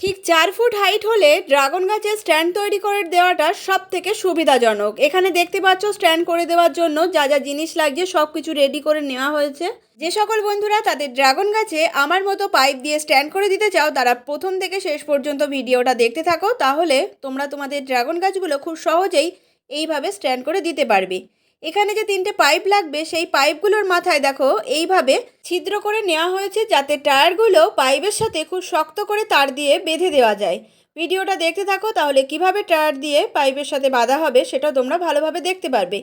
ঠিক চার foot height হলে ড্রাগন গাছের স্ট্যান্ড তৈরি করে দেওয়াটা সব থেকে সুবিধাজনক। এখানে দেখতে পাচ্ছ স্ট্যান্ড করে দেওয়ার জন্য যা যা জিনিস লাগছে সব কিছু রেডি করে নেওয়া হয়েছে। যে সকল বন্ধুরা তাদের ড্রাগন গাছে আমার মতো পাইপ দিয়ে স্ট্যান্ড করে দিতে চাও, তারা প্রথম থেকে শেষ পর্যন্ত ভিডিওটা দেখতে থাকো, তাহলে তোমরা তোমাদের ড্রাগন গাছগুলো খুব সহজেই এইভাবে স্ট্যান্ড করে দিতে পারবে। এখানে যে তিনটে পাইপ লাগবে, সেই পাইপগুলোর মাথায় দেখো, এইভাবে ছিদ্র করে নেওয়া হয়েছে যাতে টায়ারগুলো পাইপের সাথে খুব শক্ত করে তার দিয়ে বেঁধে দেওয়া যায়। ভিডিওটা দেখতে থাকো, তাহলে কীভাবে টায়ার দিয়ে পাইপের সাথে বাঁধা হবে সেটা তোমরা ভালোভাবে দেখতে পারবে।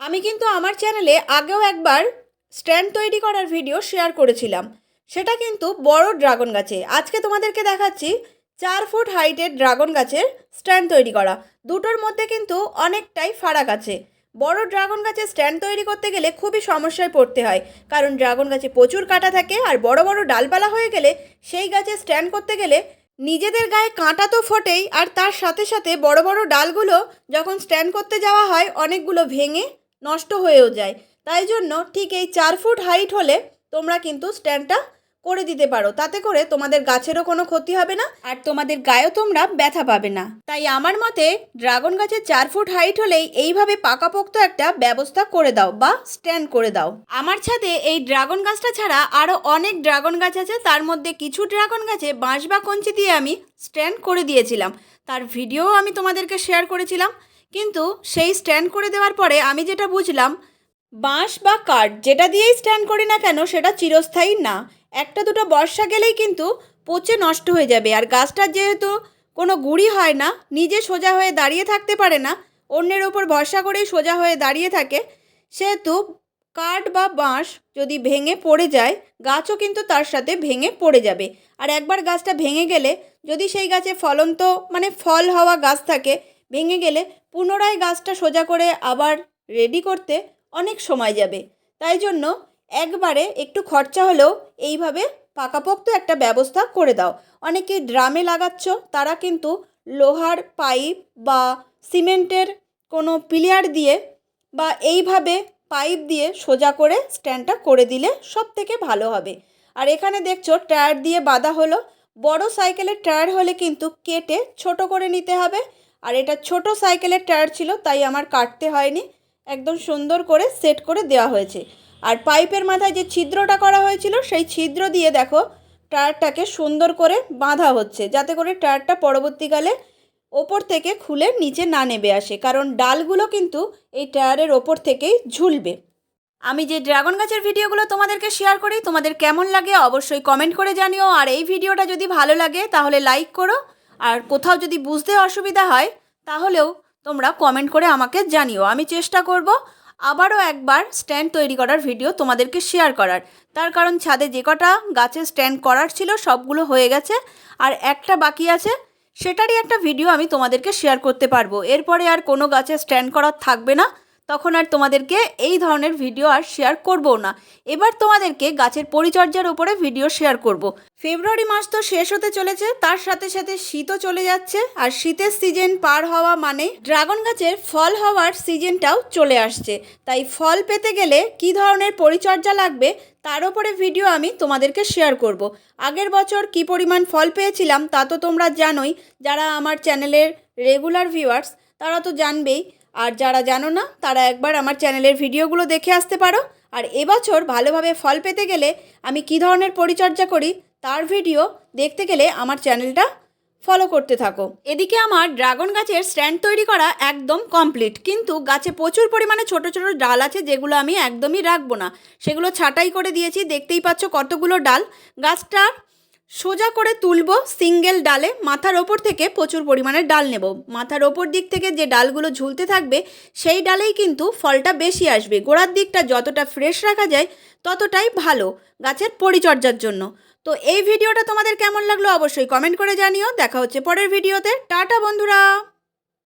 আমি কিন্তু আমার চ্যানেলে আগেও একবার স্ট্যান্ড তৈরি করার ভিডিও শেয়ার করেছিলাম। সেটা কিন্তু বড় ড্রাগন গাছে। আজকে তোমাদেরকে দেখাচ্ছি চার ফুট হাইটের ড্রাগন গাছের স্ট্যান্ড তৈরি করা। দুটোর মধ্যে কিন্তু অনেকটাই ফারাক আছে। বড় ড্রাগন গাছে স্ট্যান্ড তৈরি করতে গেলে খুবই সমস্যায় পড়তে হয়। কারণ ড্রাগন গাছে প্রচুর কাঁটা থাকে আর বড় বড় ডালপালা হয়ে গেলে সেই গাছে স্ট্যান্ড করতে গেলে নিজেদের গায়ে কাঁটা তো ফোটেই আর তার সাথে সাথে বড় বড় ডালগুলো যখন স্ট্যান্ড করতে যাওয়া হয় অনেকগুলো ভেঙে নষ্ট হয়েও যায়। তাই জন্য ঠিক এই চার ফুট হাইট হলে তোমরা কিন্তু স্ট্যান্ডটা করে দিতে পারো, তাতে করে তোমাদের গাছেরও কোনো ক্ষতি হবে না আর তোমাদের গায়েও তোমরা ব্যথা পাবে না। তাই আমার মতে ড্রাগন গাছের চার ফুট হাইট হলেই এইভাবে পাকাপোক্ত একটা ব্যবস্থা করে দাও বা স্ট্যান্ড করে দাও। আমার ছাদে এই ড্রাগন গাছটা ছাড়া আরও অনেক ড্রাগন গাছ আছে, তার মধ্যে কিছু ড্রাগন গাছে বাঁশ বা কঞ্চি দিয়ে আমি স্ট্যান্ড করে দিয়েছিলাম। তার ভিডিও আমি তোমাদেরকে শেয়ার করেছিলাম, কিন্তু সেই স্ট্যান্ড করে দেওয়ার পরে আমি যেটা বুঝলাম, বাঁশ বা কাঠ যেটা দিয়েই স্ট্যান্ড করি না কেন, সেটা চিরস্থায়ী না। একটা দুটো বর্ষা গেলেই কিন্তু পচে নষ্ট হয়ে যাবে। আর গাছটার যেহেতু কোনো গুড়ি হয় না, নিজে সোজা হয়ে দাঁড়িয়ে থাকতে পারে না, অন্যের ওপর ভরসা করেই সোজা হয়ে দাঁড়িয়ে থাকে, সেহেতু কাঠ বা বাঁশ যদি ভেঙে পড়ে যায়, গাছও কিন্তু তার সাথে ভেঙে পড়ে যাবে। আর একবার গাছটা ভেঙে গেলে, যদি সেই গাছে ফলন্ত মানে ফল হওয়া গাছ থাকে, ভেঙে গেলে পুনরায় গাছটা সোজা করে আবার রেডি করতে অনেক সময় যাবে। তাই জন্য একবারে একটু খরচা হলেও এইভাবে পাকাপোক্ত একটা ব্যবস্থা করে দাও। অনেকে ড্রামে লাগাচ্ছ, তারা কিন্তু লোহার পাইপ বা সিমেন্টের কোনো পিলিয়ার দিয়ে বা এইভাবে পাইপ দিয়ে সোজা করে স্ট্যান্ডটা করে দিলে সব থেকে ভালো হবে। আর এখানে দেখছ, টায়ার দিয়ে বাঁধা হলো। বড় সাইকেলের টায়ার হলে কিন্তু কেটে ছোট করে নিতে হবে। আর এটা ছোট সাইকেলের টায়ার ছিল, তাই আমার কাটতে হয়নি। একদম সুন্দর করে সেট করে দেওয়া হয়েছে। আর পাইপের মাথায় যে ছিদ্রটা করা হয়েছিল, সেই ছিদ্র দিয়ে দেখো টায়ারটাকে সুন্দর করে বাঁধা হচ্ছে, যাতে করে টায়ারটা পরবর্তীকালে ওপর থেকে খুলে নিচে না নেবে আসে, কারণ ডালগুলো কিন্তু এই টায়ারের ওপর থেকেই ঝুলবে। আমি যে ড্রাগন গাছের ভিডিওগুলো তোমাদেরকে শেয়ার করি, তোমাদের কেমন লাগে অবশ্যই কমেন্ট করে জানিও, আর এই ভিডিওটা যদি ভালো লাগে তাহলে লাইক করো, আর কোথাও যদি বুঝতে অসুবিধা হয় তাহলেও তোমরা কমেন্ট করে আমাকে জানিও, আমি চেষ্টা করব আবারও একবার স্ট্যান্ড তৈরি করার ভিডিও তোমাদেরকে শেয়ার করার। তার কারণ ছাদে যে কটা গাছের স্ট্যান্ড করার ছিল সবগুলো হয়ে গেছে, আর একটা বাকি আছে, সেটারই একটা ভিডিও আমি তোমাদেরকে শেয়ার করতে পারব। এরপরে আর কোনো গাছে স্ট্যান্ড করার থাকবে না। তখন আর তোমাদেরকে এই ধরনের ভিডিও আর শেয়ার করব না এবার তোমাদেরকে গাছের পরিচর্যার উপরে ভিডিও শেয়ার করব। ফেব্রুয়ারি মাস তো শেষ হতে চলেছে, তার সাথে সাথে শীতও চলে যাচ্ছে, আর শীতের সিজন পার হওয়া মানে ড্রাগন গাছের ফল হওয়ার সিজনটাও চলে আসছে তাই ফল পেতে গেলে কি ধরনের পরিচর্যা লাগবে, তার উপরে ভিডিও আমি তোমাদেরকে শেয়ার করব। আগের বছর কি পরিমাণ ফল পেয়েছিলাম তা তো তোমরা জানোই, যারা আমার চ্যানেলের রেগুলার ভিউয়ার্স তারা তো জানবেই আর যারা জানো না, তারা একবার আমার চ্যানেলের ভিডিওগুলো দেখে আসতে পারো। আর এবছর ভালোভাবে ফল পেতে গেলে আমি কী ধরনের পরিচর্যা করি, তার ভিডিও দেখতে গেলে আমার চ্যানেলটা ফলো করতে থাকো। এদিকে আমার ড্রাগন গাছের স্ট্যান্ড তৈরি করা একদম কমপ্লিট কিন্তু গাছে প্রচুর পরিমাণে ছোট ছোট ডাল আছে যেগুলো আমি একদমই রাখব না। সেগুলো ছাঁটাই করে দিয়েছি, দেখতেই পাচ্ছ কতগুলো ডাল। গাছটার সোজা করে তুলব সিঙ্গেল ডালে, মাথার ওপর থেকে প্রচুর পরিমাণে ডাল নেব। মাথার ওপর দিক থেকে যে ডালগুলো ঝুলতে থাকবে, সেই ডালেই কিন্তু ফলটা বেশি আসবে। গোড়ার দিকটা যতটা ফ্রেশ রাখা যায়, ততটাই ভালো গাছের পরিচর্যার জন্য। তো এই ভিডিওটা তোমাদের কেমন লাগল অবশ্যই কমেন্ট করে জানিও। দেখা হচ্ছে পরের ভিডিওতে। টাটা, বন্ধুরা!